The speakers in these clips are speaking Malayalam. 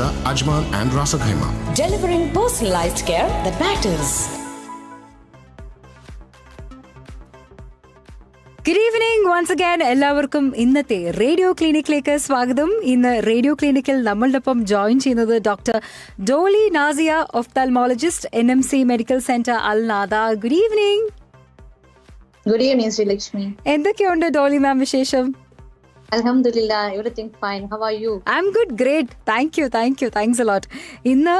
Ajman and Rasa Khaima. delivering personalized care that matters. Good evening once again എല്ലാവർക്കും. ഇന്നത്തെ റേഡിയോ ക്ലിനിക്കിലേക്ക് സ്വാഗതം. ഇന്ന് റേഡിയോ ക്ലിനിക്കിൽ നമ്മളുടെ ഒപ്പം ജോയിൻ ചെയ്യുന്നത് doctor Dolly Nazia ophthalmologist N M C medical centre Al Nahda good evening good evening Sreelakshmi. എന്തൊക്കെയുണ്ട് ഡോലി മാം വിശേഷം? Fine how are you I good great ഇന്ന്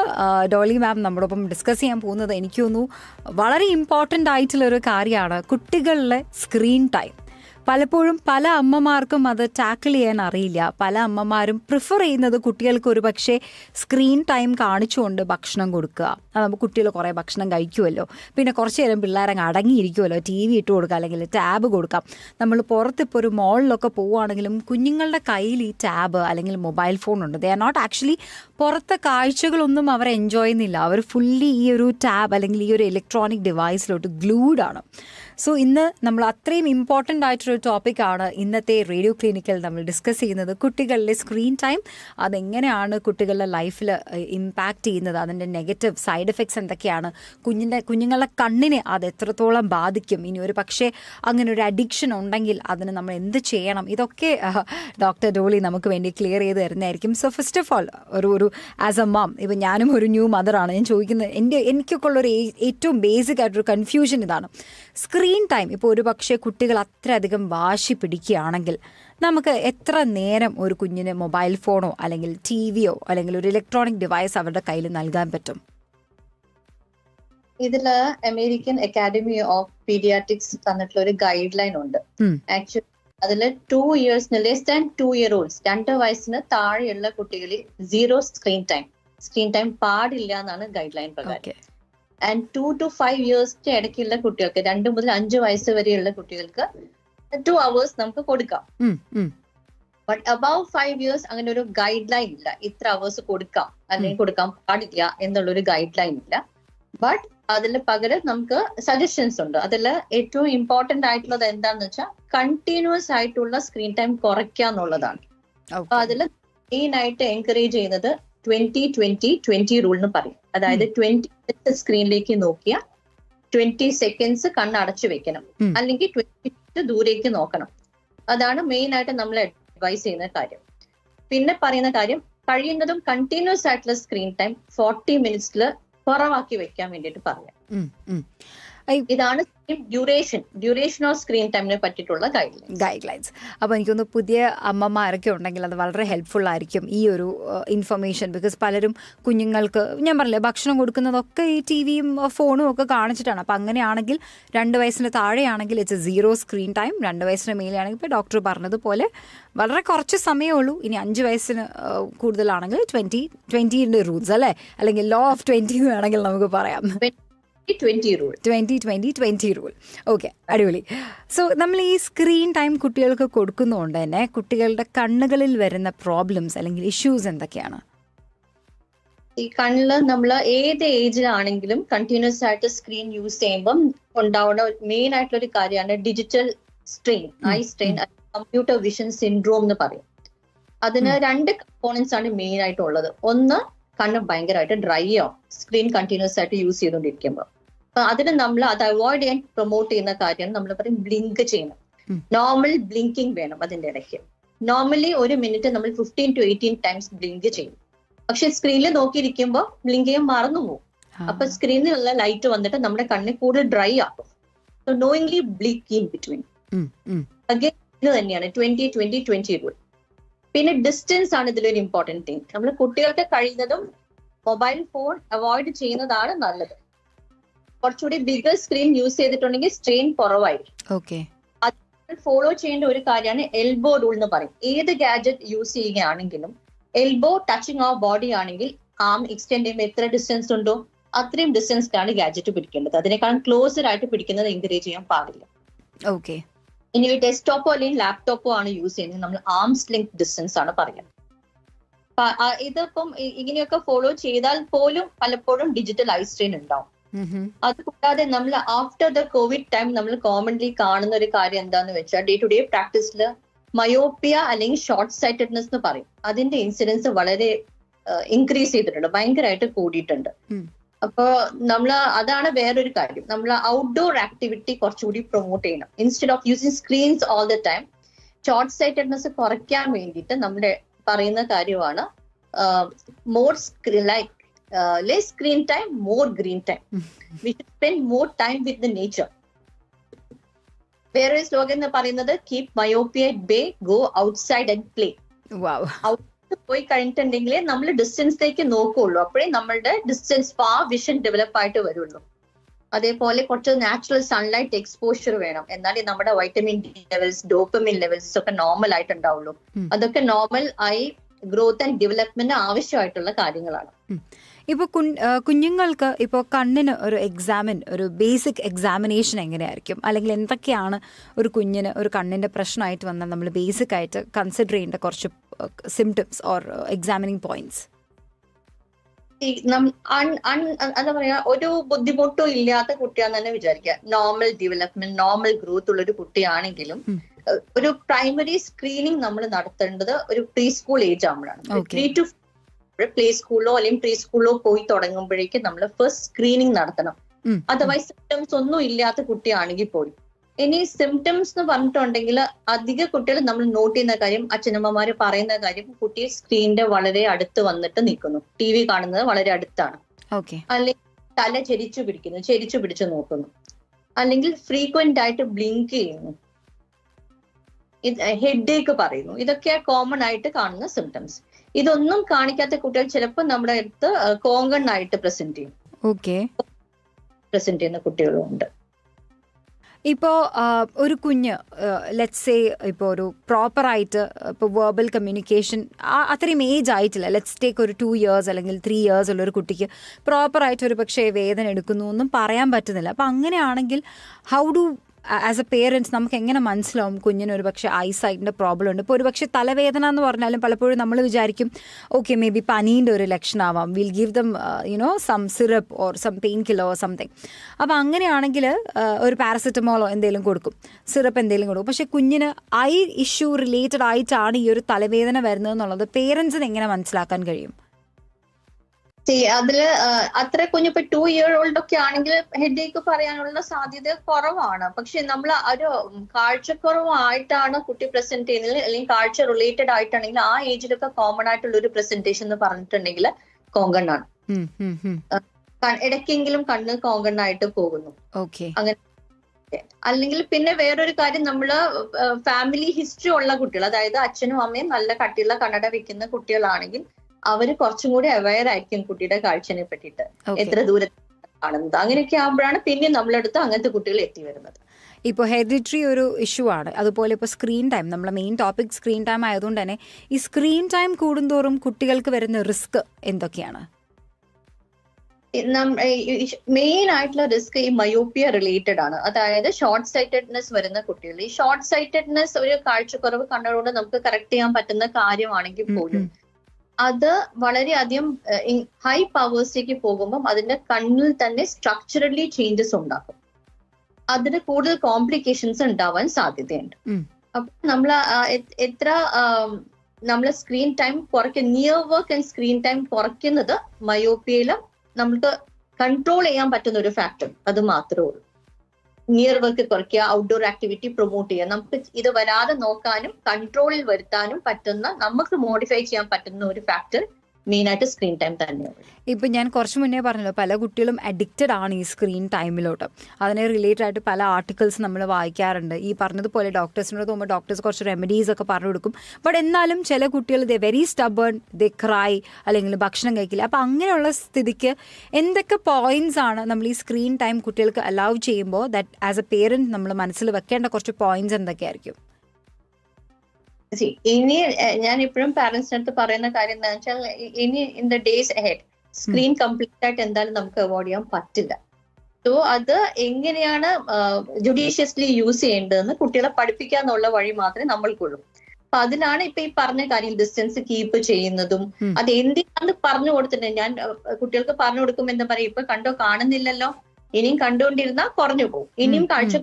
ഡോളി മാം നമ്മളൊപ്പം ഡിസ്കസ് ചെയ്യാൻ പോകുന്നത് എനിക്ക് തോന്നുന്നു വളരെ ഇമ്പോർട്ടന്റ് ആയിട്ടുള്ള ഒരു കാര്യമാണ് കുട്ടികളിലെ സ്ക്രീൻ ടൈം പലപ്പോഴും പല അമ്മമാർക്കും അത് ടാക്കിൾ ചെയ്യാൻ അറിയില്ല. പല അമ്മമാരും പ്രിഫർ ചെയ്യുന്നത് കുട്ടികൾക്ക് ഒരു പക്ഷേ സ്ക്രീൻ ടൈം കാണിച്ചുകൊണ്ട് ഭക്ഷണം കൊടുക്കുക. നമുക്ക് കുട്ടികൾ കുറേ ഭക്ഷണം കഴിക്കുമല്ലോ പിന്നെ കുറച്ച് നേരം പിള്ളേരങ്ങ് അടങ്ങിയിരിക്കുമല്ലോ ടി വി ഇട്ട് കൊടുക്കുക അല്ലെങ്കിൽ ടാബ് കൊടുക്കാം നമ്മൾ പുറത്തിപ്പോൾ ഒരു മോളിലൊക്കെ പോവുകയാണെങ്കിലും കുഞ്ഞുങ്ങളുടെ കയ്യിൽ ഈ ടാബ് അല്ലെങ്കിൽ മൊബൈൽ ഫോൺ ഉണ്ട്. ദേ ആർ നോട്ട് ആക്ച്വലി പുറത്തെ കാഴ്ചകളൊന്നും അവർ എൻജോയ് ചെയ്യുന്നില്ല. അവർ ഫുള്ളി ഈ ഒരു ടാബ് അല്ലെങ്കിൽ ഈ ഒരു ഇലക്ട്രോണിക് ഡിവൈസിലോട്ട് ഗ്ലൂഡാണ് സോ ഇന്ന് നമ്മൾ അത്രയും ഇമ്പോർട്ടന്റ് ആയിട്ടൊരു ടോപ്പിക്കാണ് ഇന്നത്തെ റേഡിയോ ക്ലിനിക്കിൽ നമ്മൾ ഡിസ്കസ് ചെയ്യുന്നത് കുട്ടികളുടെ സ്ക്രീൻ ടൈം അതെങ്ങനെയാണ് കുട്ടികളുടെ ലൈഫിൽ ഇമ്പാക്റ്റ് ചെയ്യുന്നത് അതിന്റെ നെഗറ്റീവ് സൈഡ് എഫക്ട്സ് എന്തൊക്കെയാണ് കുഞ്ഞിന്റെ കുഞ്ഞുങ്ങളുടെ കണ്ണിനെ അത് എത്രത്തോളം ബാധിക്കും ഇനി ഒരു പക്ഷേ അങ്ങനെ ഒരു അഡിക്ഷൻ ഉണ്ടെങ്കിൽ അതിന് നമ്മൾ എന്ത് ചെയ്യണം ഇതൊക്കെ ഡോക്ടർ ഡോളി നമുക്ക് വേണ്ടി ക്ലിയർ ചെയ്ത് തരുന്നതായിരിക്കും. സോ ഫസ്റ്റ് ഓഫ് ഓൾ ഒരു ഒരു ആസ് എ മാം ഇപ്പം ഞാനും ഒരു ന്യൂ മദറാണ് ഞാൻ ചോദിക്കുന്നത് എന്റെ എനിക്കൊക്കെ ഉള്ളൊരു ഏറ്റവും ബേസിക് ആയിട്ടൊരു കൺഫ്യൂഷൻ ഇതാണ്. സ്ക്രീൻ ടൈം ഇപ്പോൾ ഒരു പക്ഷേ കുട്ടികൾ അത്രയധികം വാശി പിടിക്കുകയാണെങ്കിൽ നമുക്ക് എത്ര നേരം ഒരു കുഞ്ഞിന് മൊബൈൽ ഫോണോ അല്ലെങ്കിൽ ടി വിയോ അല്ലെങ്കിൽ ഒരു ഇലക്ട്രോണിക് ഡിവൈസ് അവരുടെ കയ്യിൽ നൽകാൻ പറ്റും? ഇതിൽ അമേരിക്കൻ അക്കാഡമി ഓഫ് പീഡിയാട്രിക്സ് തന്നിട്ടുള്ള ഒരു ഗൈഡ് ലൈൻ ഉണ്ട് ആക്ച്വലി അതിൽ two years less than two year olds രണ്ട് വയസ്സിന് താഴെയുള്ള കുട്ടികളിൽ zero screen time screen time പാടില്ല എന്നാണ് ഗൈഡ് ലൈൻ പ്രകാരം. ആൻഡ് ടു ടു ഫൈവ് ഇയേഴ്സിന്റെ ഇടയ്ക്കുള്ള കുട്ടികൾക്ക് രണ്ട് മുതൽ അഞ്ച് വയസ്സ് വരെയുള്ള കുട്ടികൾക്ക് ടു അവേഴ്സ് നമുക്ക് കൊടുക്കാം. ബട്ട് അബവ് ഫൈവ് ഇയേഴ്സ് അങ്ങനെ ഒരു ഗൈഡ് ലൈൻ ഇല്ല. ഇത്ര അവേഴ്സ് കൊടുക്കാം. അല്ലെങ്കിൽ കൊടുക്കാൻ പാടില്ല എന്നുള്ള ഒരു ഗൈഡ് ലൈൻ ഇല്ല. ബട്ട് അതിൽ പകരം നമുക്ക് സജഷൻസ് ഉണ്ട്. അതിൽ ഏറ്റവും ഇമ്പോർട്ടന്റ് ആയിട്ടുള്ളത് എന്താണെന്ന് വെച്ചാൽ കണ്ടിന്യൂസ് ആയിട്ടുള്ള സ്ക്രീൻ ടൈം കുറയ്ക്കുക എന്നുള്ളതാണ്. അപ്പൊ അതിൽ മെയിൻ ആയിട്ട് എൻകറേജ് ചെയ്യുന്നത് ട്വന്റി ട്വന്റി ട്വന്റി റൂൾ എന്ന് പറയും. അതായത് ട്വന്റി സ്ക്രീനിലേക്ക് നോക്കിയ ട്വന്റി സെക്കൻഡ്സ് കണ്ണടച്ചു വെക്കണം. അല്ലെങ്കിൽ ട്വന്റി ദൂരേക്ക് നോക്കണം. അതാണ് മെയിൻ ആയിട്ട് നമ്മൾ അഡ്വൈസ് ചെയ്യുന്ന കാര്യം. പിന്നെ പറയുന്ന കാര്യം കഴിയുന്നതും കണ്ടിന്യൂസ് ആയിട്ടുള്ള സ്ക്രീൻ ടൈം ഫോർട്ടി മിനിറ്റ്സിൽ കുറവാക്കി വെക്കാൻ വേണ്ടിയിട്ട് പറയാം. ഇതാണ് ഡ്യൂറേഷൻ ഡ്യൂറേഷൻ ഓഫ് സ്ക്രീൻ ടൈമിനെ പറ്റിയിട്ടുള്ള ഗൈഡ് ഗൈഡ് ലൈൻസ് അപ്പോൾ എനിക്കൊന്ന് പുതിയ അമ്മമാരൊക്കെ ഉണ്ടെങ്കിൽ അത് വളരെ ഹെൽപ്ഫുൾ ആയിരിക്കും ഈ ഒരു ഇൻഫർമേഷൻ ബിക്കോസ് പലരും കുഞ്ഞുങ്ങൾക്ക് ഞാൻ പറഞ്ഞില്ലേ ഭക്ഷണം കൊടുക്കുന്നതൊക്കെ ഈ ടി വിയും ഫോണും ഒക്കെ കാണിച്ചിട്ടാണ്. അപ്പോൾ അങ്ങനെയാണെങ്കിൽ രണ്ട് വയസ്സിന് താഴെയാണെങ്കിൽ ഇറ്റ്സ് സീറോ സ്ക്രീൻ ടൈം രണ്ട് വയസ്സിന് മേലെയാണെങ്കിൽ ഇപ്പോൾ ഡോക്ടർ പറഞ്ഞതുപോലെ വളരെ കുറച്ച് സമയമേ ഉള്ളൂ. ഇനി അഞ്ച് വയസ്സിന് കൂടുതലാണെങ്കിൽ ട്വന്റി ട്വന്റിന്റെ റൂൾസ് അല്ലേ? അല്ലെങ്കിൽ ലോ ഓഫ് ട്വന്റി എന്ന് വേണമെങ്കിൽ നമുക്ക് പറയാം. ട്വന്റി റൂൾ ഓക്കെ അടിപൊളി. സോ നമ്മൾ ഈ സ്ക്രീൻ ടൈം കുട്ടികൾക്ക് കൊടുക്കുന്നതുകൊണ്ട് തന്നെ കുട്ടികളുടെ കണ്ണുകളിൽ വരുന്ന പ്രോബ്ലംസ് അല്ലെങ്കിൽ ഇഷ്യൂസ് എന്തൊക്കെയാണ്? ഈ കണ്ണിൽ നമ്മൾ ഏത് ഏജിലാണെങ്കിലും കണ്ടിന്യൂസ് ആയിട്ട് സ്ക്രീൻ യൂസ് ചെയ്യുമ്പം ഉണ്ടാവുന്ന മെയിൻ ആയിട്ടുള്ള ഒരു കാര്യമാണ് digital strain eye strain computer vision syndrome എന്ന് പറയും. അതിന് രണ്ട് കമ്പോണൻസ് ആണ് മെയിൻ ആയിട്ടുള്ളത്. ഒന്ന് കണ്ണ് ഭയങ്കരമായിട്ട് ഡ്രൈ ആവും. സ്ക്രീൻ കണ്ടിന്യൂസ് ആയിട്ട് യൂസ് ചെയ്തുകൊണ്ടിരിക്കുമ്പോൾ അപ്പൊ അതിന് നമ്മൾ അത് അവോയ്ഡ് ചെയ്യാൻ പ്രൊമോട്ട് ചെയ്യുന്ന കാര്യം നമ്മൾ പറയും ബ്ലിങ്ക് ചെയ്യണം. നോർമൽ ബ്ലിങ്കിങ് വേണം അതിന്റെ ഇടയ്ക്ക്. നോർമലി ഒരു മിനിറ്റ് നമ്മൾ fifteen to eighteen times blink ചെയ്യും. പക്ഷെ സ്ക്രീനിൽ നോക്കിയിരിക്കുമ്പോൾ ബ്ലിങ്ക് ചെയ്യാൻ മറന്നു പോകും. അപ്പൊ സ്ക്രീനിലുള്ള ലൈറ്റ് വന്നിട്ട് നമ്മുടെ കണ്ണിൽ കൂടുതൽ ഡ്രൈ ആക്കും. So knowingly blink in between. Again ഇത് തന്നെയാണ്. ട്വന്റി ട്വന്റി ട്വന്റി റൂൾ പിന്നെ ഡിസ്റ്റൻസ് ആണ് ഇതിലൊരു ഇമ്പോർട്ടന്റ് തിങ് നമ്മൾ കുട്ടികൾക്ക് കഴിയുന്നതും മൊബൈൽ ഫോൺ അവോയ്ഡ് ചെയ്യുന്നതാണ് നല്ലത്. കുറച്ചുകൂടി ബിഗർ സ്ക്രീൻ യൂസ് ചെയ്തിട്ടുണ്ടെങ്കിൽ സ്ട്രെയിൻ കുറവായിരിക്കും. ഓക്കെ ഫോളോ ചെയ്യേണ്ട ഒരു കാര്യമാണ് എൽബോ റൂൾ എന്ന് പറയും. ഏത് ഗാഡ്ജറ്റ് യൂസ് ചെയ്യുകയാണെങ്കിലും എൽബോ ടച്ചിങ് ഓഫ് ബോഡി ആണെങ്കിൽ ആം എക്സ്റ്റെൻഡ് ചെയ്യുമ്പോൾ എത്ര ഡിസ്റ്റൻസ് ഉണ്ടോ അത്രയും ഡിസ്റ്റൻസിലാണ് ഗാഡ്ജറ്റ് പിടിക്കേണ്ടത്. അതിനേക്കാളും ക്ലോസർ ആയിട്ട് പിടിക്കുന്നത് എൻകറേജ് ചെയ്യാൻ പാടില്ല. ഓക്കെ ഇനി ഡെസ്ക്ടോപ്പോ അല്ലെങ്കിൽ ലാപ്ടോപ്പോ ആണ് യൂസ് ചെയ്യുന്നത്. നമ്മൾ ആംസ് ലിങ്ക് ഡിസ്റ്റൻസ് ആണ് പറയുന്നത്. ഇതിപ്പം ഇങ്ങനെയൊക്കെ ഫോളോ ചെയ്താൽ പോലും പലപ്പോഴും ഡിജിറ്റൽ ഐ സ്ട്രെയിൻ ഉണ്ടാവും അതുകൂടാതെ നമ്മൾ ആഫ്റ്റർ ദ കോവിഡ് ടൈം നമ്മൾ കോമൺലി കാണുന്ന ഒരു കാര്യം എന്താന്ന് വെച്ചാൽ ഡേ ടു ഡേ പ്രാക്ടീസിൽ മയോപ്പിയ അല്ലെങ്കിൽ ഷോർട്ട് സൈറ്റഡ്നെസ് എന്ന് പറയും. അതിന്റെ ഇൻസിഡൻസ് വളരെ ഇൻക്രീസ് ചെയ്തിട്ടുണ്ട്. ഭയങ്കരമായിട്ട് കൂടിയിട്ടുണ്ട്. അപ്പോ നമ്മൾ അതാണ് വേറൊരു കാര്യം. നമ്മൾ ഔട്ട്ഡോർ ആക്ടിവിറ്റി കുറച്ചുകൂടി പ്രൊമോട്ട് ചെയ്യണം. Instead of using screens all the time short sightedness കുറയ്ക്കാൻ വേണ്ടിയിട്ട് നമ്മുടെ പറയുന്ന കാര്യമാണ് more screen like less screen time more green time we should spend more time with the nature വേറൊരു സ്ലോഗൻ എന്ന് പറയുന്നത് keep myopia bay go outside and play വാവ് പോയി കഴിഞ്ഞിട്ടുണ്ടെങ്കിൽ നമ്മൾ ഡിസ്റ്റൻസിലേക്ക് നോക്കുള്ളൂ. അപ്പോഴേ നമ്മളുടെ ഡിസ്റ്റൻസ് ആ വിഷൻ ഡെവലപ്പ് ആയിട്ട് വരുള്ളൂ. അതേപോലെ കുറച്ച് നാച്ചുറൽ സൺലൈറ്റ് എക്സ്പോഷർ വേണം. എന്നാലേ നമ്മുടെ vitamin D levels dopamine levels ഒക്കെ നോർമൽ ആയിട്ട് ഉണ്ടാവുള്ളൂ. അതൊക്കെ നോർമൽ ആയി ഗ്രോത്ത് ആൻഡ് ഡെവലപ്മെന്റ് ആവശ്യമായിട്ടുള്ള കാര്യങ്ങളാണ്. ഇപ്പോൾ കുഞ്ഞുങ്ങൾക്ക് ഇപ്പോൾ കണ്ണിന് ഒരു എക്സാമിൻ ഒരു ബേസിക് എക്സാമിനേഷൻ എങ്ങനെയായിരിക്കും? അല്ലെങ്കിൽ എന്തൊക്കെയാണ് ഒരു കുഞ്ഞിന് ഒരു കണ്ണിന്റെ പ്രശ്നമായിട്ട് വന്നാൽ നമ്മൾ ബേസിക് ആയിട്ട് കൺസിഡർ ചെയ്യേണ്ട കുറച്ച് സിംറ്റംസ് ഓർ എക്സാമിനിങ് പോയിന്റ്സ് എന്താ പറയാ ഒരു ബുദ്ധിമുട്ടും ഇല്ലാത്ത കുട്ടിയാന്ന് തന്നെ വിചാരിക്കുക നോർമൽ ഡെവലപ്മെന്റ് നോർമൽ ഗ്രോത്ത് ഉള്ള ഒരു കുട്ടിയാണെങ്കിലും ഒരു പ്രൈമറി സ്ക്രീനിങ് നമ്മൾ നടത്തേണ്ടത് ഒരു പ്രീ സ്കൂൾ ഏജ് ആകുമ്പോഴാണ്. ത്രീ ടു പ്ലേ സ്കൂളിലോ അല്ലെങ്കിൽ പ്രീ സ്കൂളിലോ പോയി തുടങ്ങുമ്പോഴേക്കും നമ്മൾ ഫസ്റ്റ് സ്ക്രീനിങ് നടത്തണം. അതർവൈസ് സിംറ്റംസ് ഒന്നും ഇല്ലാത്ത കുട്ടിയാണെങ്കിൽ പോലും. ഇനി സിംറ്റംസ് എന്ന് പറഞ്ഞിട്ടുണ്ടെങ്കിൽ അധിക കുട്ടികൾ നമ്മൾ നോട്ട് ചെയ്യുന്ന കാര്യം അച്ഛനമ്മമാര് പറയുന്ന കാര്യം കുട്ടി സ്ക്രീനിന്റെ വളരെ അടുത്ത് വന്നിട്ട് നിൽക്കുന്നു. ടി വി കാണുന്നത് വളരെ അടുത്താണ്. അല്ലെങ്കിൽ തല ചരിച്ചു പിടിക്കുന്നു ചരിച്ചു പിടിച്ചു നോക്കുന്നു. അല്ലെങ്കിൽ ഫ്രീക്വന്റ് ആയിട്ട് ബ്ലിങ്ക് ചെയ്യുന്നു. ഹെഡ് ഏക്ക് പറയുന്നു. ഇതൊക്കെ കോമൺ ആയിട്ട് കാണുന്ന സിംറ്റംസ് ഇതൊന്നും കാണിക്കാത്ത കുട്ടികൾ ചിലപ്പോൾ നമ്മുടെ അടുത്ത് കോങ്കണ്ണായിട്ട് പ്രസന്റ് ചെയ്യും. ഓക്കെ പ്രസന്റ് ചെയ്യുന്ന കുട്ടികളും ഉണ്ട്. ഇപ്പോൾ ഒരു കുഞ്ഞ് ലെറ്റ്സ് സേ ഇപ്പോൾ ഒരു പ്രോപ്പറായിട്ട് ഇപ്പോൾ വേർബൽ കമ്മ്യൂണിക്കേഷൻ അത്രയും ഏജ് ആയിട്ടില്ല. ലെറ്റ്സ് ടേക്ക് ഒരു ടു ഇയേഴ്സ് അല്ലെങ്കിൽ ത്രീ ഇയേഴ്സ് ഉള്ള ഒരു കുട്ടിക്ക് പ്രോപ്പറായിട്ട് ഒരു പക്ഷേ വേദന എടുക്കുന്നു ഒന്നും പറയാൻ പറ്റുന്നില്ല. അപ്പം അങ്ങനെയാണെങ്കിൽ how do as a parents നമുക്ക് എങ്ങനെ മനസ്സിലാവും കുഞ്ഞിന് ഒരു പക്ഷേ ഐസൈറ്റിന്റെ പ്രോബ്ലം ഉണ്ട്? ഇപ്പോൾ ഒരു പക്ഷേ തലവേദന എന്ന് പറഞ്ഞാലും പലപ്പോഴും നമ്മൾ വിചാരിക്കും ഓക്കെ മേ ബി പനീന്റെ ഒരു ലക്ഷണമാവാം will give them you know some syrup or some painkiller or something അപ്പോൾ അങ്ങനെയാണെങ്കിൽ ഒരു പാരസെറ്റമോളോ എന്തെങ്കിലും കൊടുക്കും. സിറപ്പ് എന്തെങ്കിലും കൊടുക്കും. പക്ഷേ കുഞ്ഞിന് ഐ ഇഷ്യൂ റിലേറ്റഡ് ആയിട്ടാണ് ഈ ഒരു തലവേദന വരുന്നത് എന്നുള്ളത് പേരൻസിന് എങ്ങനെ മനസ്സിലാക്കാൻ കഴിയും? അതിൽ അത്ര കുഞ്ഞു ഇപ്പൊ ടു ഇയർ ഓൾഡ് ഒക്കെ ആണെങ്കിൽ ഹെഡ് ഏക്ക് പറയാനുള്ള സാധ്യത കുറവാണ്. പക്ഷെ നമ്മൾ ഒരു കാഴ്ചക്കുറവായിട്ടാണ് കുട്ടി പ്രസന്റ് ചെയ്യുന്നത്. അല്ലെങ്കിൽ കാഴ്ച റിലേറ്റഡ് ആയിട്ടാണെങ്കിൽ ആ ഏജിലൊക്കെ കോമൺ ആയിട്ടുള്ള ഒരു പ്രസന്റേഷൻ എന്ന് പറഞ്ഞിട്ടുണ്ടെങ്കിൽ കോങ്കണ്ണാണ് ആണ്. ഇടയ്ക്കെങ്കിലും കണ്ണ് കോങ്കണ്ണായിട്ട് പോകുന്നു. അങ്ങനെ. അല്ലെങ്കിൽ പിന്നെ വേറൊരു കാര്യം നമ്മൾ ഫാമിലി ഹിസ്റ്ററി ഉള്ള കുട്ടികൾ അതായത് അച്ഛനും അമ്മയും നല്ല കട്ടിയുള്ള കണ്ണട വെക്കുന്ന കുട്ടികളാണെങ്കിൽ അവർ കുറച്ചും കൂടി അവയർ ആയിരിക്കും കുട്ടിയുടെ കാഴ്ചനെ പറ്റിയിട്ട്. എത്ര ദൂരെ കാണുന്നത്. അങ്ങനെയൊക്കെ ആകുമ്പോഴാണ് പിന്നെ നമ്മളടുത്ത് അങ്ങനത്തെ കുട്ടികൾ എത്തി വരുന്നത്. ഇപ്പോൾ ഹെറിഡിറ്ററി ഒരു ഇഷ്യൂ ആണ്. അതുപോലെ ഇപ്പോൾ സ്ക്രീൻ ടൈം നമ്മുടെ മെയിൻ ടോപ്പിക് സ്ക്രീൻ ടൈം ആയതുകൊണ്ട് തന്നെ ഈ സ്ക്രീൻ ടൈം കൂടുന്തോറും കുട്ടികൾക്ക് വരുന്ന റിസ്ക് എന്തൊക്കെയാണ്? മെയിൻ ആയിട്ടുള്ള റിസ്ക് ഈ മയോപ്പിയ റിലേറ്റഡ് ആണ്. അതായത് ഷോർട്ട് സൈറ്റഡ്നെസ് വരുന്ന കുട്ടികൾ. ഈ ഷോർട്ട് സൈറ്റഡ്നെസ് ഒരു കാഴ്ചക്കുറവ് കണ്ണുകൊണ്ട് നമുക്ക് കറക്റ്റ് ചെയ്യാൻ പറ്റുന്ന കാര്യമാണെങ്കിൽ പോലും. അത് വളരെയധികം ഹൈ പവേഴ്സിലേക്ക് പോകുമ്പം അതിന്റെ കണ്ണിൽ തന്നെ സ്ട്രക്ചറലി ചേഞ്ചസ് ഉണ്ടാക്കും. അതിന് കൂടുതൽ കോംപ്ലിക്കേഷൻസ് ഉണ്ടാവാൻ സാധ്യതയുണ്ട്. അപ്പൊ നമ്മൾ എത്ര നമ്മൾ സ്ക്രീൻ ടൈം കുറയ്ക്കുക near work and screen time കുറയ്ക്കുന്നത് മയോപ്പിയയിലും നമുക്ക് കൺട്രോൾ ചെയ്യാൻ പറ്റുന്ന ഒരു ഫാക്ടർ അത് മാത്രമേ ഉള്ളൂ. നിയർ വർക്ക് കുറയ്ക്കുക ഔട്ട്ഡോർ ആക്ടിവിറ്റി പ്രൊമോട്ട് ചെയ്യുക. നമുക്ക് ഇത് വരാതെ നോക്കാനും കൺട്രോളിൽ വരുത്താനും പറ്റുന്ന നമുക്ക് മോഡിഫൈ ചെയ്യാൻ പറ്റുന്ന ഒരു ഫാക്ടർ മെയിൻ സ്ക്രീൻ ടൈം തന്നെയാണ് ഇപ്പം ഞാൻ കുറച്ച് മുന്നേ പറഞ്ഞല്ലോ പല കുട്ടികളും അഡിക്റ്റഡ് ആണ് ഈ സ്ക്രീൻ ടൈമിലോട്ട് അതിനെ റിലേറ്റഡ് ആയിട്ട് പല ആർട്ടിക്കിൾസ് നമ്മൾ വായിക്കാറുണ്ട്. ഈ പറഞ്ഞതുപോലെ ഡോക്ടേഴ്സിനോട് പോകുമ്പോൾ ഡോക്ടേഴ്സ് കുറച്ച് റെമഡീസ് ഒക്കെ പറഞ്ഞു കൊടുക്കും. ബട്ട് എന്നാലും ചില കുട്ടികൾ they very stubborn they cry അല്ലെങ്കിൽ ഭക്ഷണം കഴിക്കില്ല. അപ്പം അങ്ങനെയുള്ള സ്ഥിതിക്ക് എന്തൊക്കെ പോയിന്റ്സ് ആണ് നമ്മൾ ഈ സ്ക്രീൻ ടൈം കുട്ടികൾക്ക് അലൗ ചെയ്യുമ്പോൾ ദാറ്റ് ആസ് എ പേരന്റ് നമ്മൾ മനസ്സിൽ വെക്കേണ്ട കുറച്ച് പോയിന്റ്സ് എന്തൊക്കെയായിരിക്കും? ഇനി ഞാൻ ഇപ്പോഴും പാരന്റ്സിന് അടുത്ത് പറയുന്ന കാര്യം എന്താ വെച്ചാൽ ഇനി in the days ahead screen complete ആയിട്ട് എന്തായാലും നമുക്ക് അവോയ്ഡ് ചെയ്യാൻ പറ്റില്ല. സോ അത് എങ്ങനെയാണ് ജുഡീഷ്യസ്ലി യൂസ് ചെയ്യേണ്ടതെന്ന് കുട്ടികളെ പഠിപ്പിക്കാന്നുള്ള വഴി മാത്രമേ നമ്മൾക്കുള്ളൂ അപ്പൊ അതിലാണ് ഇപ്പൊ ഈ പറഞ്ഞ കാര്യം ഡിസ്റ്റൻസ് കീപ്പ് ചെയ്യുന്നതും. അത് എന്തിനാന്ന് പറഞ്ഞു കൊടുത്തിട്ടുണ്ട് ഞാൻ കുട്ടികൾക്ക് പറഞ്ഞു കൊടുക്കുമ്പോൾ എന്താ പറയാ ഇപ്പൊ കണ്ടോ കാണുന്നില്ലല്ലോ? ഇനിയും കണ്ടുകൊണ്ടിരുന്നാൽ കുറഞ്ഞു പോകും. ഇനിയും കാഴ്ച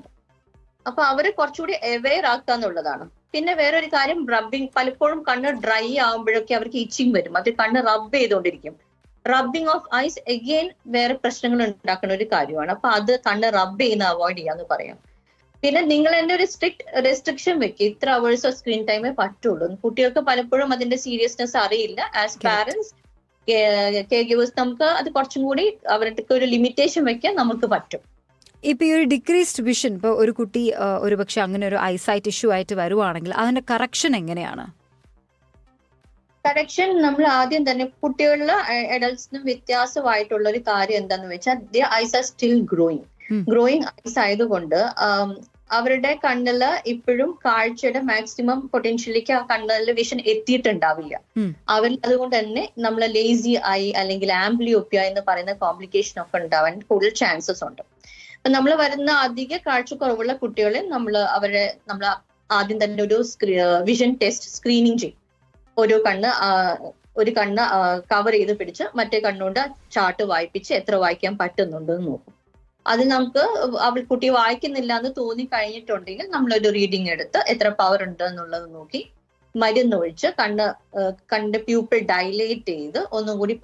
അപ്പൊ അവർ കുറച്ചുകൂടി അവെയർ ആക്കുക എന്നുള്ളതാണ്. പിന്നെ വേറൊരു കാര്യം റബ്ബിങ് പലപ്പോഴും കണ്ണ് ഡ്രൈ ആകുമ്പോഴൊക്കെ അവർക്ക് ഇച്ചിങ് വരും. അത് കണ്ണ് റബ്ബ് ചെയ്തുകൊണ്ടിരിക്കും റബ്ബിങ് ഓഫ് ഐസ് എഗെയിൻ വേറെ പ്രശ്നങ്ങൾ ഉണ്ടാക്കുന്ന ഒരു കാര്യമാണ്. അപ്പൊ അത് കണ്ണ് റബ്ബ് ചെയ്യുന്ന അവോയ്ഡ് ചെയ്യാന്ന് പറയാം. പിന്നെ നിങ്ങൾ എന്റെ ഒരു സ്ട്രിക്ട് റെസ്ട്രിക്ഷൻ വെക്കുക ഇത്ര അവേഴ്സ് ഓഫ് സ്ക്രീൻ ടൈമേ പറ്റുള്ളൂ. കുട്ടികൾക്ക് പലപ്പോഴും അതിന്റെ സീരിയസ്നെസ് അറിയില്ല. ആസ് പാരന്റ്സ് കെയർ ഗിവേഴ്സ് നമുക്ക് അത് കുറച്ചും കൂടി അവരുടെ ഒരു ലിമിറ്റേഷൻ വെക്കാൻ നമുക്ക് പറ്റും. ഇപ്പൊ ഈ ഒരു ഡിക്രീസ്ഡ് വിഷൻ ഇപ്പോൾ ഒരു കുട്ടി ഒരു ഒരുപക്ഷെ അങ്ങനെ ഒരു ഐസൈറ്റ് ഇഷ്യൂ ആയിട്ട് വരുവാണെങ്കിൽ അതിന്റെ കറക്ഷൻ എങ്ങനെയാണ്? കറക്ഷൻ നമ്മൾ ആദ്യം തന്നെ കുട്ടികളിലെ അഡൽസിനും വ്യത്യാസമായിട്ടുള്ള ഒരു കാര്യം എന്താന്ന് വെച്ചാൽ the eyes are still growing growing eyes ആയതുകൊണ്ട് അവരുടെ കണ്ണിൽ ഇപ്പോഴും കാഴ്ചയുടെ മാക്സിമം പൊട്ടൻഷ്യലിലേക്ക് ആ കണ്ണിൽ വിഷൻ എത്തിയിട്ടുണ്ടാവില്ല. അവരിൽ അതുകൊണ്ട് തന്നെ നമ്മളെ ലേസി ആയി അല്ലെങ്കിൽ ആംബ്ലിയോപ്പിയ എന്ന് പറയുന്ന കോംപ്ലിക്കേഷൻ ഒക്കെ ഉണ്ടാവാൻ കൂടുതൽ ചാൻസസ് ഉണ്ട്. നമ്മൾ വരുന്ന അധിക കാഴ്ചക്കുറവുള്ള കുട്ടികളെ നമ്മൾ അവരെ നമ്മൾ ആദ്യം തന്നെ ഒരു വിഷൻ ടെസ്റ്റ് സ്ക്രീനിങ് ചെയ്യും. ഓരോ കണ്ണ് ഒരു കണ്ണ് കവർ ചെയ്ത് പിടിച്ച് മറ്റേ കണ്ണുകൊണ്ട് ചാർട്ട് വായിപ്പിച്ച് എത്ര വായിക്കാൻ പറ്റുന്നുണ്ട് എന്ന് നോക്കും. അതിൽ നമുക്ക് അവൾ കുട്ടി വായിക്കുന്നില്ല എന്ന് തോന്നി കഴിഞ്ഞിട്ടുണ്ടെങ്കിൽ നമ്മളൊരു റീഡിങ് എടുത്ത് എത്ര പവർ ഉണ്ട് എന്നുള്ളത് നോക്കി മരുന്നൊഴിച്ച് കണ്ണ് കണ്ണിന്റെ പ്യൂപ്പിൾ ഡൈലേറ്റ് ചെയ്ത് ഒന്നും കൂടി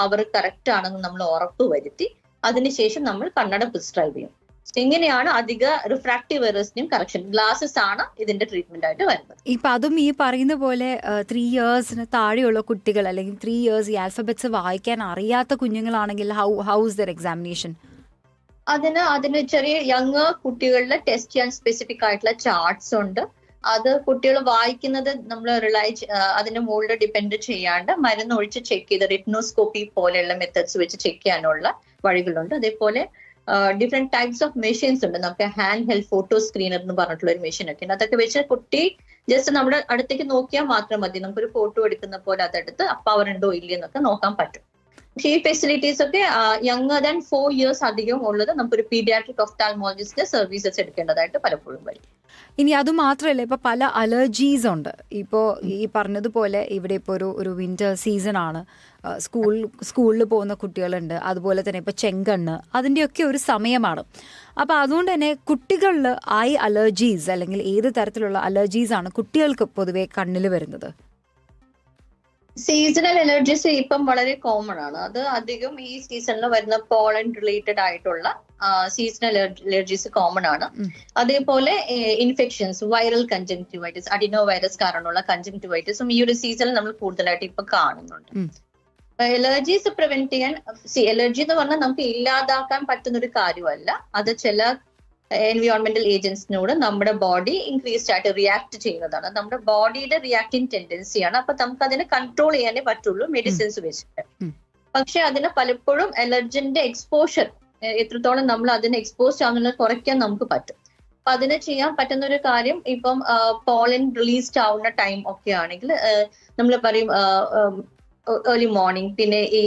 പവർ കറക്റ്റ് ആണെന്ന് നമ്മൾ ഉറപ്പ് വരുത്തി അതിനുശേഷം നമ്മൾ കണ്ണട പ്രിസ്ക്രൈബ് ചെയ്യും. ഇങ്ങനെയാണ് അധിക റിഫ്രാക്റ്റീവ് വൈറസിനും കറക്ഷൻ ഗ്ലാസസ് ആണ് ഇതിന്റെ ട്രീറ്റ്മെന്റ് ആയിട്ട് വരുന്നത്. ഇപ്പൊ അതും ഈ പറയുന്ന പോലെ ത്രീ ഇയേഴ്സിന് താഴെയുള്ള കുട്ടികൾ അല്ലെങ്കിൽ ത്രീ ഇയേഴ്സ് ഈ ആൽഫബറ്റ്സ് വായിക്കാൻ അറിയാത്ത കുഞ്ഞുങ്ങളാണെങ്കിൽ ഹൗ ഹൗസ് ദർ എക്സാമിനേഷൻ അതിന് അതിന് ചെറിയ യങ് കുട്ടികളുടെ ടെസ്റ്റ് ചെയ്യാൻ സ്പെസിഫിക് ആയിട്ടുള്ള ചാർട്ട്സ് ഉണ്ട്. അത് കുട്ടികൾ വായിക്കുന്നത് നമ്മൾ റിലൈ അതിന്റെ മുകളിൽ ഡിപെൻഡ് ചെയ്യാണ്ട് മരുന്ന് ഒഴിച്ച് ചെക്ക് ചെയ്ത് റിറ്റ്നോസ്കോപ്പി പോലെയുള്ള മെത്തേഡ്സ് വെച്ച് ചെക്ക് ചെയ്യാനുള്ള വഴികളുണ്ട്. അതേപോലെ ഡിഫറെന്റ് ടൈപ്സ് ഓഫ് മെഷീൻസ് ഉണ്ട്. നമുക്ക് ഹാൻഡ് ഹെൽഡ് ഫോട്ടോ സ്ക്രീനർ എന്ന് പറഞ്ഞിട്ടുള്ള ഒരു മെഷീൻ ഒക്കെ ഉണ്ട്. അതൊക്കെ വെച്ച് കുട്ടി ജസ്റ്റ് നമ്മുടെ അടുത്തേക്ക് നോക്കിയാൽ മാത്രം മതി. നമുക്കൊരു ഫോട്ടോ എടുക്കുന്ന പോലെ അതെടുത്ത് പവർ ഉണ്ടോ ഇല്ലയെന്നൊക്കെ നോക്കാൻ പറ്റും. ഈ ഫെസിലിറ്റീസ് ഒക്കെ യങ്ങർ ദാൻ ഫോർ ഇയേഴ്സ് അധികം ഉള്ളത് നമുക്കൊരു പീഡിയാട്രിക് ഒഫ്താൽമോളജിസ്റ്റിന്റെ സർവീസസ് എടുക്കേണ്ടതായിട്ട് പലപ്പോഴും വരും. ഇനി അത് മാത്രമല്ല ഇപ്പൊ പല അലർജീസ് ഉണ്ട്. ഇപ്പോൾ ഈ പറഞ്ഞതുപോലെ ഇവിടെ ഇപ്പോൾ ഒരു ഒരു വിന്റർ സീസൺ ആണ്. സ്കൂൾ സ്കൂളിൽ പോകുന്ന കുട്ടികളുണ്ട്. അതുപോലെ തന്നെ ഇപ്പോൾ ചെങ്കണ്ണ് അതിന്റെയൊക്കെ ഒരു സമയമാണ്. അപ്പോൾ അതുകൊണ്ട് തന്നെ കുട്ടികളിൽ ഐ അലർജീസ് അല്ലെങ്കിൽ ഏത് തരത്തിലുള്ള അലർജീസ് ആണ് കുട്ടികൾക്ക് പൊതുവെ കണ്ണിൽ വരുന്നത്? സീസണൽ അലർജീസ് ഇപ്പം വളരെ കോമൺ ആണ്. അത് അധികം ഈ സീസണിൽ വരുന്ന പോളൻ റിലേറ്റഡ് ആയിട്ടുള്ള സീസണൽ അലർജീസ് കോമൺ ആണ്. അതേപോലെ infections viral conjunctivitis adeno virus കാരണമുള്ള കഞ്ചങ്ക്ടിവൈറ്റിസും ഈ ഒരു സീസണിൽ നമ്മൾ കൂടുതലായിട്ട് ഇപ്പൊ കാണുന്നുണ്ട്. അലർജീസ് എലർജീസ് പ്രിവെന്റ് ചെയ്യാൻ എലർജി എന്ന് പറഞ്ഞാൽ നമുക്ക് ഇല്ലാതാക്കാൻ പറ്റുന്ന ഒരു കാര്യമല്ല. അത് ചില എൻവിയോൺമെന്റൽ ഏജൻസിനോട് നമ്മുടെ ബോഡി ഇൻക്രീസ്ഡ് ആയിട്ട് റിയാക്ട് ചെയ്യുന്നതാണ്. നമ്മുടെ ബോഡിയുടെ റിയാക്ടിങ് ടെൻഡൻസിയാണ് അപ്പൊ നമുക്ക് അതിനെ കൺട്രോൾ ചെയ്യാനേ പറ്റുള്ളൂ മെഡിസിൻസ് വെച്ചിട്ട്. പക്ഷെ അതിന് പലപ്പോഴും അലർജന്റെ എക്സ്പോഷർ എത്രത്തോളം നമ്മൾ അതിനെ എക്സ്പോസ് ആവുന്നത് കുറയ്ക്കാൻ നമുക്ക് പറ്റും. അപ്പൊ അതിന് ചെയ്യാൻ പറ്റുന്ന ഒരു കാര്യം ഇപ്പം പോളൻ റിലീസ്ഡ് ആവുന്ന ടൈം ഒക്കെ ആണെങ്കിൽ നമ്മൾ പറയും ഏർലി മോർണിംഗ് പിന്നെ ഈ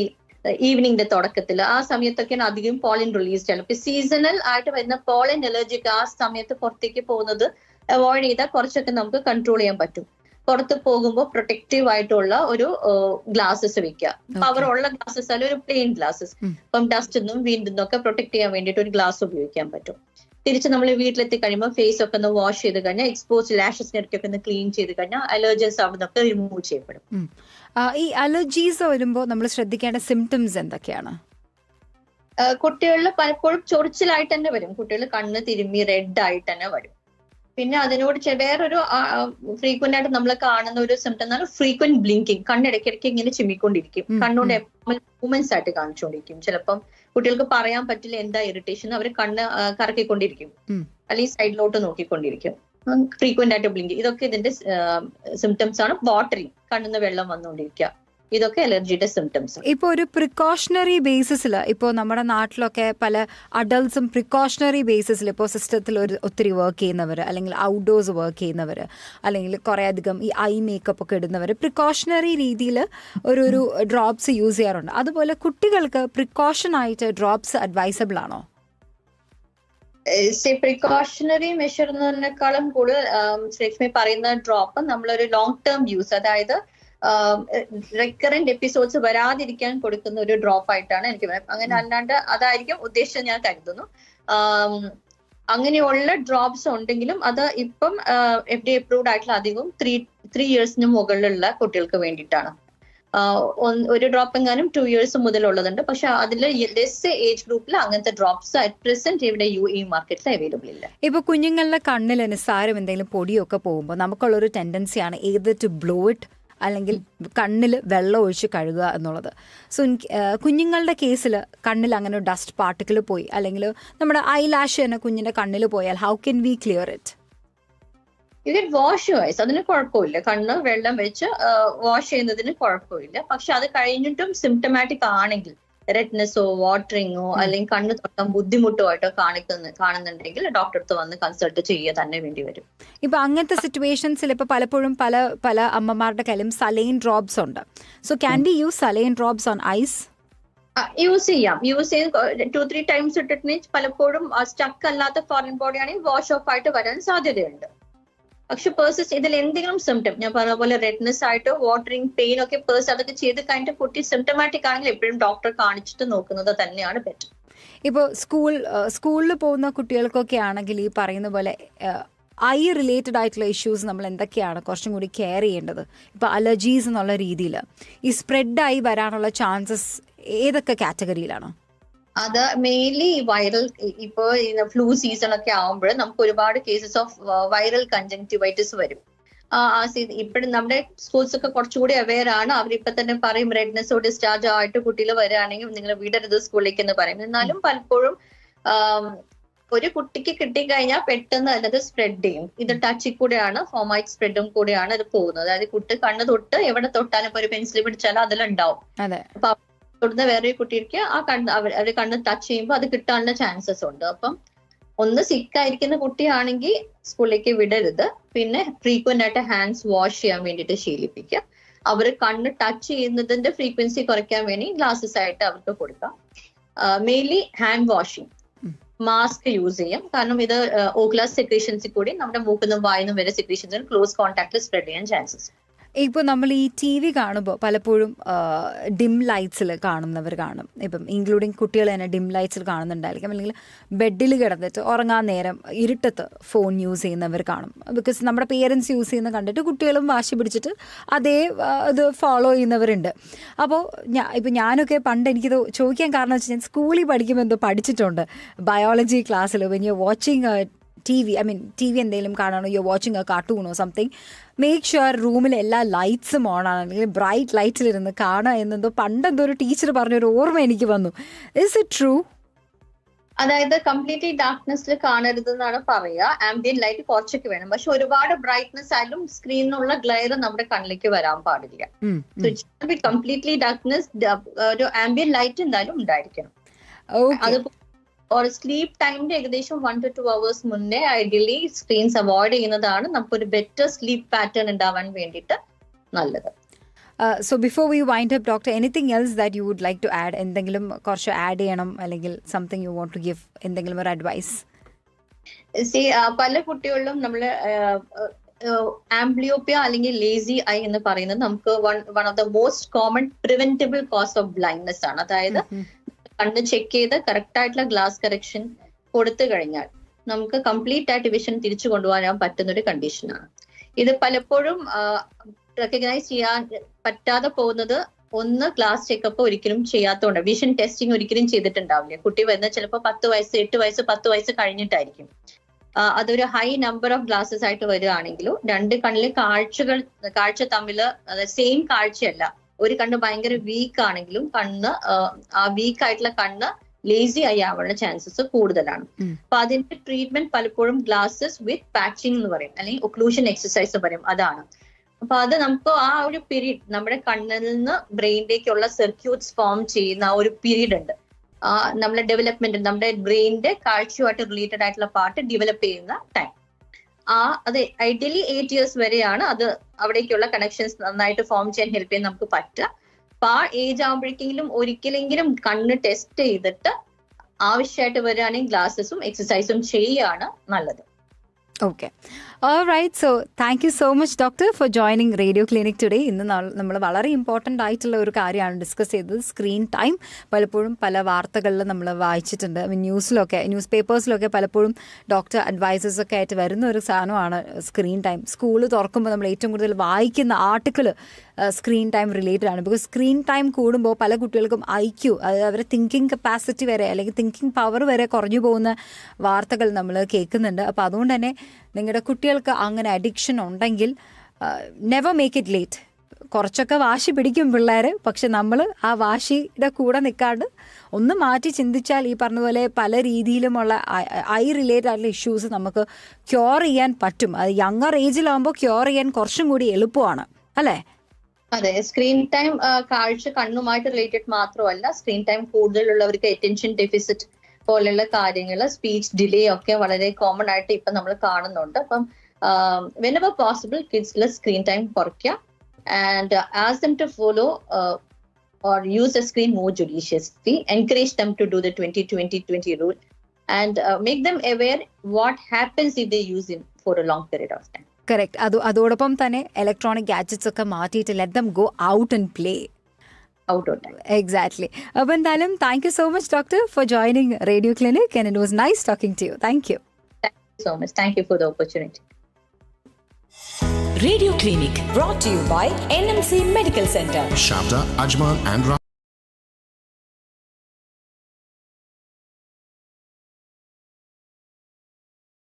ഈവനിങ്ങിന്റെ തുടക്കത്തിൽ ആ സമയത്തൊക്കെയാണ് അധികം പോളിൻ റിലീസ് ചെയ്യുന്നത്. ഇപ്പൊ സീസണൽ ആയിട്ട് വരുന്ന പോളിൻ അലർജിക്ക് ആ സമയത്ത് പുറത്തേക്ക് പോകുന്നത് അവോയ്ഡ് ചെയ്താൽ കുറച്ചൊക്കെ നമുക്ക് കൺട്രോൾ ചെയ്യാൻ പറ്റും. പുറത്ത് പോകുമ്പോൾ പ്രൊട്ടക്റ്റീവ് ആയിട്ടുള്ള ഒരു ഗ്ലാസസ് വെക്കുക. പവർ ഉള്ള ഗ്ലാസസ് അല്ല ഒരു പ്ലെയിൻ ഗ്ലാസസ് അപ്പം ഇപ്പം ഡസ്റ്റ് നിന്നും വീണ്ടും നിന്നൊക്കെ പ്രൊട്ടക്ട് ചെയ്യാൻ വേണ്ടിയിട്ട് ഒരു ഗ്ലാസ് ഉപയോഗിക്കാൻ പറ്റും. തിരിച്ച് നമ്മൾ വീട്ടിലെത്തി കഴിയുമ്പോൾ ഫേസ് ഒക്കെ ഒന്ന് വാഷ് ചെയ്ത് കഴിഞ്ഞാൽ എക്സ്പോസ് ലാഷസിനൊക്കെ ഒന്ന് ക്ലീൻ ചെയ്ത് കഴിഞ്ഞാൽ അലർജൻസ് അവിടെ നിന്നൊക്കെ റിമൂവ് ചെയ്യപ്പെടും ഈ അലർജീസ് വരുമ്പോൾ നമ്മൾ ശ്രദ്ധിക്കേണ്ട സിംറ്റംസ് എന്തൊക്കെയാണ്? കുട്ടികളിൽ പലപ്പോഴും ചൊറിച്ചിലായിട്ട് തന്നെ വരും. കുട്ടികൾ കണ്ണ് തിരുമ്മി റെഡ് ആയിട്ട് തന്നെ വരും. പിന്നെ അതിനോട് വേറൊരു ഫ്രീക്വന്റ് ആയിട്ട് നമ്മൾ കാണുന്ന ഒരു സിംറ്റം എന്ന് പറഞ്ഞാൽ ഫ്രീക്വന്റ് ബ്ലിങ്കിങ് കണ്ണിടയ്ക്കിടയ്ക്ക് ഇങ്ങനെ ചിമ്മിക്കൊണ്ടിരിക്കും. കണ്ണുകൊണ്ട് മൂവ്മെന്റ്സ് ആയിട്ട് കാണിച്ചുകൊണ്ടിരിക്കും ചിലപ്പം കുട്ടികൾക്ക് പറയാൻ പറ്റില്ല എന്താ ഇറിറ്റേഷൻ അവർ കണ്ണ് കറക്കിക്കൊണ്ടിരിക്കും. അല്ലെങ്കിൽ സൈഡിലോട്ട് നോക്കിക്കൊണ്ടിരിക്കും. ഫ്രീക്വന്റ് ആയിട്ട് ബ്ലിങ്ക് ഇതൊക്കെ ഇതിന്റെ സിംറ്റംസ് ആണ്. വാട്ടറിങ് കണ്ണുന്ന വെള്ളം വന്നുകൊണ്ടിരിക്കുക. ഇതൊക്കെ അലർജിയുടെ സിംറ്റംസ് ഇപ്പോൾ ഒരു പ്രിക്കോഷണറി ബേസിസിൽ ഇപ്പോൾ നമ്മുടെ നാട്ടിലൊക്കെ പല അഡൾട്ട്സും പ്രിക്കോഷണറി ബേസിസിൽ ഇപ്പോൾ സിസ്റ്റത്തിൽ ഒരു ഒത്തിരി വർക്ക് ചെയ്യുന്നവർ അല്ലെങ്കിൽ ഔട്ട്ഡോഴ്സ് വർക്ക് ചെയ്യുന്നവർ അല്ലെങ്കിൽ കുറേ അധികം ഈ ഐ മേക്കപ്പ് ഒക്കെ ഇടുന്നവർ പ്രിക്കോഷണറി രീതിയിൽ ഒരു ഒരു ഡ്രോപ്സ് യൂസ് ചെയ്യാറുണ്ട്. അതുപോലെ കുട്ടികൾക്ക് പ്രിക്കോഷൻ ആയിട്ട് ഡ്രോപ്സ് അഡ്വൈസബിൾ ആണോ? പ്രിക്കോഷണറി മെഷർ എന്നതിനേക്കാളും കൂടുതൽ ശ്രീലക്ഷ്മി പറയുന്ന ഡ്രോപ്പ് നമ്മളൊരു ലോങ് ടേം യൂസ് അതായത് റിക്കറന്റ് എപ്പിസോഡ്സ് വരാതിരിക്കാൻ കൊടുക്കുന്ന ഒരു ഡ്രോപ്പ് ആയിട്ടാണ് എനിക്ക് പറയാം അങ്ങനെ അല്ലാണ്ട് അതായിരിക്കും ഉദ്ദേശം ഞാൻ കരുതുന്നു. അങ്ങനെയുള്ള ഡ്രോപ്സ് ഉണ്ടെങ്കിലും അത് ഇപ്പം എഫ് ഡി അപ്രൂവ്ഡ് ആയിട്ടുള്ള അധികവും ത്രീ ത്രീ ഇയേഴ്സിന് മുകളിലുള്ള കുട്ടികൾക്ക് വേണ്ടിയിട്ടാണ്. ഒരു ഡ്രോപ്പ് എങ്ങാനും ടു ഇയേഴ്സ് മുതലുള്ളതുണ്ട്. പക്ഷെ അതിൽ ലെസ് ഏജ് ഗ്രൂപ്പിൽ അങ്ങനത്തെ ഡ്രോപ്സ് അറ്റ് പ്രസന്റ് ഇവിടെ യു ഇ മാർക്കറ്റിൽ അവൈലബിൾ ഇല്ല. ഇപ്പൊ കുഞ്ഞുങ്ങളുടെ കണ്ണിൽ നിസ്സാരം എന്തെങ്കിലും പൊടിയൊക്കെ പോകുമ്പോൾ ടെൻഡൻസി ആണ് ഏത് ടു ബ്ലോ ഇറ്റ് അല്ലെങ്കിൽ കണ്ണിൽ വെള്ളം ഒഴിച്ച് കഴുകുക എന്നുള്ളത്. സോ കുഞ്ഞുങ്ങളുടെ കേസിൽ കണ്ണിൽ അങ്ങനെ ഡസ്റ്റ് പാർട്ടിക്കിൾ പോയി. അല്ലെങ്കിൽ നമ്മുടെ ഐ ലാഷ് തന്നെ കുഞ്ഞിന്റെ കണ്ണിൽ പോയാൽ how can we clear it ഇത് വാഷ് വൈസ് അതിന് കുഴപ്പമില്ല. കണ്ണ് വെള്ളം വെച്ച് വാഷ് ചെയ്യുന്നതിന് കുഴപ്പമില്ല. പക്ഷെ അത് കഴിഞ്ഞിട്ടും സിംറ്റമാറ്റിക് ആണെങ്കിൽ റെഡ്നെസ്സോ വാട്ടറിങ്ങോ അല്ലെങ്കിൽ കണ്ണ് തൊട്ടം ബുദ്ധിമുട്ടോ ആയിട്ടോ കാണിക്കുന്ന കാണുന്നുണ്ടെങ്കിൽ ഡോക്ടർ അടുത്ത് വന്ന് കൺസൾട്ട് ചെയ്യുക തന്നെ വേണ്ടി വരും. ഇപ്പൊ അങ്ങനത്തെ സിറ്റുവേഷൻസിൽ ഇപ്പൊ പലപ്പോഴും പല പല അമ്മമാരുടെ കയ്യിലും സലൈൻ ഡ്രോപ്സ് ഉണ്ട്. So can be use saline drops on eyes use ചെയ്യാം. യൂസ് ചെയ്ത് ടു ത്രീ ടൈംസ് ഇട്ടിട്ട് പലപ്പോഴും സ്റ്റക്ക് അല്ലാത്ത ഫോറിൻ ബോഡി ആണെങ്കിൽ വാഷ് ഓഫ് ആയിട്ട് വരാൻ സാധ്യതയുണ്ട്. പക്ഷെ പേഴ്സസ് ഇതിൽ എന്തെങ്കിലും സിംറ്റം ഞാൻ പറഞ്ഞ പോലെ റെഡ്നെസ് ആയിട്ടോ വാട്ടറിങ് പെയിൻ ഒക്കെ പേഴ്സ് അതൊക്കെ ചെയ്ത് കഴിഞ്ഞിട്ട് കുട്ടി സിംറ്റമാറ്റിക് ആണെങ്കിൽ എപ്പോഴും ഡോക്ടറെ കാണിച്ചിട്ട് നോക്കുന്നത് തന്നെയാണ് ബെറ്റർ ഇപ്പോൾ സ്കൂൾ സ്കൂളിൽ പോകുന്ന കുട്ടികൾക്കൊക്കെ ആണെങ്കിൽ ഈ പറയുന്ന പോലെ ഐ റിലേറ്റഡ് ആയിട്ടുള്ള ഇഷ്യൂസ് നമ്മൾ എന്തൊക്കെയാണ് കുറച്ചും കൂടി കെയർ ചെയ്യേണ്ടത്? ഇപ്പോൾ അലർജീസ് എന്നുള്ള രീതിയിൽ ഈ സ്പ്രെഡായി വരാനുള്ള ചാൻസസ് ഏതൊക്കെ കാറ്റഗറിയിലാണ് അത് മെയിൻലി വൈറൽ ഇപ്പോ ഫ്ലൂ സീസൺ ഒക്കെ ആവുമ്പോൾ നമുക്ക് ഒരുപാട് കേസസ് ഓഫ് വൈറൽ കൺജങ്ക്ടിവൈറ്റിസ് വരും. ഇപ്പോഴും നമ്മുടെ സ്കൂൾസ് ഒക്കെ കുറച്ചുകൂടി അവെയർ ആണ്. അവരിപ്പൊ തന്നെ പറയും റെഡ്നെസ്സോ ഡിസ്ചാർജ് ആയിട്ട് കുട്ടികൾ വരികയാണെങ്കിൽ നിങ്ങൾ വിടരുത് സ്കൂളിലേക്ക് എന്ന് പറയും. എന്നാലും പലപ്പോഴും ഒരു കുട്ടിക്ക് കിട്ടിക്കഴിഞ്ഞാൽ പെട്ടെന്ന് അതിനത് സ്പ്രെഡ് ചെയ്യും. ഇത് ടച്ചിൽ കൂടെയാണ് ഹോമൈറ്റ് സ്പ്രെഡും കൂടെയാണ് ഇത് പോകുന്നത്. അതായത് കുട്ടി കണ്ണ് തൊട്ട് എവിടെ തൊട്ടാലും ഇപ്പൊ ഒരു പെൻസിൽ പിടിച്ചാലും അതിലുണ്ടാവും. അതെ. അപ്പൊ തൊടുന്ന വേറൊരു കുട്ടിക്ക് ആ കണ്ണ് അവർ അവർ കണ്ണ് ടച്ച് ചെയ്യുമ്പോൾ അത് കിട്ടാനുള്ള ചാൻസസ് ഉണ്ട്. അപ്പം ഒന്ന് സിക്ക് ആയിരിക്കുന്ന കുട്ടിയാണെങ്കിൽ സ്കൂളിലേക്ക് വിടരുത്. പിന്നെ ഫ്രീക്വന്റ് ആയിട്ട് ഹാൻഡ്സ് വാഷ് ചെയ്യാൻ വേണ്ടിയിട്ട് ശീലിപ്പിക്കുക. അവർ കണ്ണ് ടച്ച് ചെയ്യുന്നതിന്റെ ഫ്രീക്വൻസി കുറയ്ക്കാൻ വേണ്ടി ഗ്ലാസ്സസ് ആയിട്ട് അവർക്ക് കൊടുക്കാം. Mainly hand washing mask use ചെയ്യാം. കാരണം ഇത് ഓക്ലാസ് സെക്രീഷൻസിൽ കൂടി നമ്മുടെ മൂക്കുന്നും വായുന്നും വരെ സെക്രീഷൻസിൽ ക്ലോസ് കോൺടാക്ട് സ്പ്രെഡ് ചെയ്യാൻ ചാൻസസ് ഇപ്പോൾ നമ്മൾ ഈ ടി വി കാണുമ്പോൾ പലപ്പോഴും ഡിം ലൈറ്റ്സിൽ കാണുന്നവർ കാണും. ഇപ്പം ഇൻക്ലൂഡിങ് കുട്ടികൾ തന്നെ ഡിം ലൈറ്റ്സിൽ കാണുന്നുണ്ടായിരിക്കും. അല്ലെങ്കിൽ ബെഡിൽ കിടന്നിട്ട് ഉറങ്ങാൻ നേരം ഇരുട്ടത്ത് ഫോൺ യൂസ് ചെയ്യുന്നവർ കാണും. ബിക്കോസ് നമ്മുടെ പേരൻസ് യൂസ് ചെയ്യുന്ന കണ്ടിട്ട് കുട്ടികളും വാശി പിടിച്ചിട്ട് അതേ ഇത് ഫോളോ ചെയ്യുന്നവരുണ്ട്. അപ്പോൾ ഞാൻ ഇപ്പം ഞാനൊക്കെ പണ്ട് എനിക്കിത് ചോദിക്കാൻ കാരണം വെച്ചാൽ ഞാൻ സ്കൂളിൽ പഠിക്കുമ്പോൾ എന്തോ പഠിച്ചിട്ടുണ്ട്. ബയോളജി ക്ലാസ്സിൽ when you watching T V I mean T V എന്തെങ്കിലും കാണണോ? യു വാച്ചിങ് എ കാർട്ടൂണോ സംതിങ് മേക്ക് ഷുവർ റൂമിൽ എല്ലാ ലൈറ്റ്സും ഓൺ ആണ്. അല്ലെങ്കിൽ ബ്രൈറ്റ് ലൈറ്റിലിരുന്ന് കാണുക എന്നെന്തോ പണ്ടെന്തോ ഒരു ടീച്ചർ പറഞ്ഞൊരു ഓർമ്മ എനിക്ക് വന്നു. ഇസ് ഇറ്റ് ട്രൂ അതായത് കംപ്ലീറ്റ്ലി ഡാർക്ക്നെസ്സിൽ കാണരുത് എന്നാണ് പറയുക. ആംബിയൻ ലൈറ്റ് കുറച്ചൊക്കെ വേണം. പക്ഷെ ഒരുപാട് ബ്രൈറ്റ്നെസ് ആയാലും സ്ക്രീനിലുള്ള ഗ്ലെയർ നമ്മുടെ കണ്ണിലേക്ക് വരാൻ പാടില്ല. കംപ്ലീറ്റ്ലി ഡാർക്ക്നെസ് ഒരു ആംബിയൻ ലൈറ്റ് എന്തായാലും ഉണ്ടായിരിക്കണം. അത് ഒരു സ്ലീപ്പ് ടൈമിന്റെ ഏകദേശം വൺ ടു ടു അവേഴ്സ് മുന്നേ ഐഡിയലി സ്ക്രീൻസ് അവോയ്ഡ് ചെയ്യുന്നതാണ് നമുക്ക് ഒരു ബെറ്റർ സ്ലീപ്പ് പാറ്റേൺ ഉണ്ടാവാൻ വേണ്ടിയിട്ട് നല്ലത്. So before we wind up doctor anything else that you would like to add എന്തെങ്കിലും കുറച്ച് ആഡ് ചെയ്യണം അല്ലെങ്കിൽ something you want to give എന്തെങ്കിലും ഒരു അഡ്വൈസ് സി പല കുട്ടികളിലും നമ്മൾ ആംബ്ലിയോപ്പിയ അല്ലെങ്കിൽ ലേസി ഐ എന്ന് പറയുന്നത് നമുക്ക് one one of the most common preventable cause of blindness ആണ്. അതായത് കണ്ണ് ചെക്ക് ചെയ്ത് കറക്റ്റ് ആയിട്ടുള്ള ഗ്ലാസ് കറക്ഷൻ കൊടുത്തു കഴിഞ്ഞാൽ നമുക്ക് കംപ്ലീറ്റ് ആയിട്ട് വിഷൻ തിരിച്ചു കൊണ്ടുപോകാൻ പറ്റുന്ന ഒരു കണ്ടീഷനാണ് ഇത് പലപ്പോഴും റെക്കഗ്നൈസ് ചെയ്യാൻ പറ്റാതെ പോകുന്നത് ഒന്ന് ക്ലാസ് ചെക്കപ്പ് ഒരിക്കലും ചെയ്യാത്തതുകൊണ്ട് വിഷൻ ടെസ്റ്റിംഗ് ഒരിക്കലും ചെയ്തിട്ടുണ്ടാവില്ല. കുട്ടി വരുന്ന ചിലപ്പോൾ പത്ത് വയസ്സ് എട്ട് വയസ്സ് പത്ത് വയസ്സ് കഴിഞ്ഞിട്ടായിരിക്കും. അതൊരു ഹൈ നമ്പർ ഓഫ് ഗ്ലാസസ് ആയിട്ട് വരികയാണെങ്കിലും രണ്ട് കണ്ണിലെ കാഴ്ചകൾ കാഴ്ച തമ്മിൽ സെയിം കാഴ്ചയല്ല ഒരു കണ്ണ് ഭയങ്കര വീക്ക് ആണെങ്കിലും കണ്ണ് ആ വീക്ക് ആയിട്ടുള്ള കണ്ണ് ലേസി ആയി ആവാനുള്ള ചാൻസസ് കൂടുതലാണ്. അപ്പൊ അതിന്റെ ട്രീറ്റ്മെന്റ് പലപ്പോഴും ഗ്ലാസസ് വിത്ത് പാച്ചിങ് എന്ന് പറയും. അല്ലെങ്കിൽ ഒക്ലൂഷൻ എക്സസൈസ് പറയും. അതാണ്. അപ്പൊ അത് നമുക്ക് ആ ഒരു പീരീഡ് നമ്മുടെ കണ്ണിൽ നിന്ന് ബ്രെയിനിലേക്കുള്ള സർക്യൂട്ട്സ് ഫോം ചെയ്യുന്ന ആ ഒരു പീരീഡ് ഉണ്ട്. ആ നമ്മുടെ ഡെവലപ്മെന്റ് നമ്മുടെ ബ്രെയിനിന്റെ കാഴ്ചയുമായിട്ട് റിലേറ്റഡ് ആയിട്ടുള്ള പാർട്ട് ഡെവലപ്പ് ചെയ്യുന്ന ടൈം ആ അത് ഐഡിയലി എയ്റ്റ് ഇയേഴ്സ് വരെയാണ് അത് അവിടേക്കുള്ള കണക്ഷൻസ് നന്നായിട്ട് ഫോം ചെയ്യാൻ ഹെൽപ്പ് ചെയ്യാൻ നമുക്ക് പറ്റുക. അപ്പൊ ആ ഏജ് ആകുമ്പോഴേക്കെങ്കിലും ഒരിക്കലെങ്കിലും കണ്ണ് ടെസ്റ്റ് ചെയ്തിട്ട് ആവശ്യമായിട്ട് വരികയാണെങ്കിൽ ഗ്ലാസസും എക്സസൈസും ചെയ്യാണ് നല്ലത്. Okay right so thank you so much doctor for joining Radio Clinic today ഇന്ന് നമ്മൾ വളരെ ഇമ്പോർട്ടന്റ് ആയിട്ടുള്ള ഒരു കാര്യമാണ് ഡിസ്കസ് ചെയ്തത്. സ്ക്രീൻ ടൈം പലപ്പോഴും പല വാർത്തകളിൽ നമ്മൾ വായിച്ചിട്ടുണ്ട്. ന്യൂസിലൊക്കെ ന്യൂസ് പേപ്പേഴ്സിലൊക്കെ പലപ്പോഴും ഡോക്ടർ അഡ്വൈസേഴ്സൊക്കെ ആയിട്ട് വരുന്ന ഒരു സാധനമാണ് സ്ക്രീൻ ടൈം സ്കൂൾ തുറക്കുമ്പോൾ നമ്മൾ ഏറ്റവും കൂടുതൽ വായിക്കുന്ന ആർട്ടിക്കിൾ സ്ക്രീൻ ടൈം റിലേറ്റഡ് ആണ്. ബിക്കോസ് സ്ക്രീൻ ടൈം കൂടുമ്പോൾ പല കുട്ടികൾക്കും ഐക്യു അതായത് അവരെ തിങ്കിങ് കപ്പാസിറ്റി വരെ അല്ലെങ്കിൽ തിങ്കിങ് പവർ വരെ കുറഞ്ഞു പോകുന്ന വാർത്തകൾ നമ്മൾ കേൾക്കുന്നുണ്ട്. അപ്പോൾ അതുകൊണ്ട് തന്നെ നിങ്ങളുടെ കുട്ടികൾക്ക് അങ്ങനെ അഡിക്ഷൻ ഉണ്ടെങ്കിൽ നെവർ മേക്ക് ഇറ്റ് ലേറ്റ് കുറച്ചൊക്കെ വാശി പിടിക്കും പിള്ളേർ പക്ഷെ നമ്മൾ ആ വാശിയുടെ കൂടെ നിൽക്കാണ്ട് ഒന്ന് മാറ്റി ചിന്തിച്ചാൽ ഈ പറഞ്ഞതുപോലെ പോലെ പല രീതിയിലുമുള്ള ഐ റിലേറ്റഡ് ആയിട്ടുള്ള ഇഷ്യൂസ് നമുക്ക് ക്യൂർ ചെയ്യാൻ പറ്റും. അത് യങ്ങർ ഏജിലാകുമ്പോൾ ക്യൂർ ചെയ്യാൻ കുറച്ചും കൂടി എളുപ്പമാണ്. അല്ലേ? അതെ സ്ക്രീൻ ടൈം കാഴ്ച കണ്ണുമായിട്ട് റിലേറ്റഡ് മാത്രമല്ല സ്ക്രീൻ ടൈം കൂടുതലുള്ളവർക്ക് അറ്റൻഷൻ ഡെഫിസിറ്റ് പോലെയുള്ള കാര്യങ്ങൾ സ്പീച്ച് ഡിലേ ഒക്കെ വളരെ കോമൺ ആയിട്ട് ഇപ്പൊ നമ്മൾ കാണുന്നുണ്ട്. അപ്പം വെനവർ പോസിബിൾ കിഡ്സിലെ സ്ക്രീൻ ടൈം കുറയ്ക്കുക and as them to follow or use the screen more judiciously. Encourage them to do the 20 20 20 rule. And uh, make them aware what happens if they use it for a long of time. Correct അത് അതോടൊപ്പം തന്നെ ഇലക്ട്രോണിക് ഗാഡ്ജറ്റ്സ് ഒക്കെ മാറ്റിയിട്ട് let them go out and play exactly അപ്പോൾ എന്തായാലും thank you so much doctor for joining Radio Clinic and it was nice talking to you thank you so much thank you for the opportunity Radio Clinic brought to you by NMC Medical Center. Shabda, Ajman, and Ra-